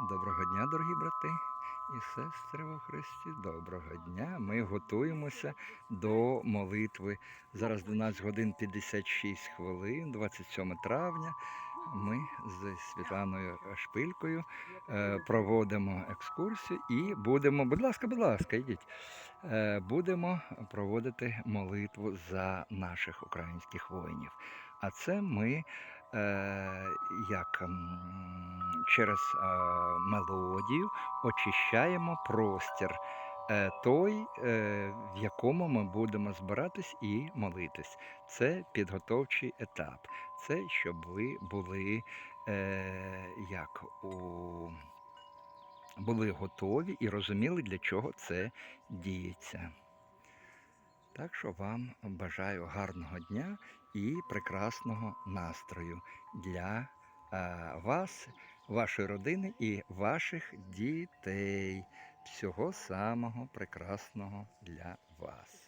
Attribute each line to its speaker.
Speaker 1: Доброго дня, дорогі брати і сестри во Христі. Доброго дня. Ми готуємося до молитви. Зараз 12 годин 56 хвилин, 27 травня. Ми з Світланою Шпилькою е, проводимо екскурсію і будемо, будь ласка, будь ласка, йдіть. Е, Будемо проводити молитву за наших українських воїнів. А це ми е, як через мелодію очищаємо простір. е, Той, е, в якому ми будемо збиратись і молитись. Це підготовчий етап. Це щоб ви були е, як у були готові і розуміли, для чого це діється. Так що вам бажаю гарного дня і прекрасного настрою для вас, вашої родини і ваших дітей. Всього самого прекрасного для вас.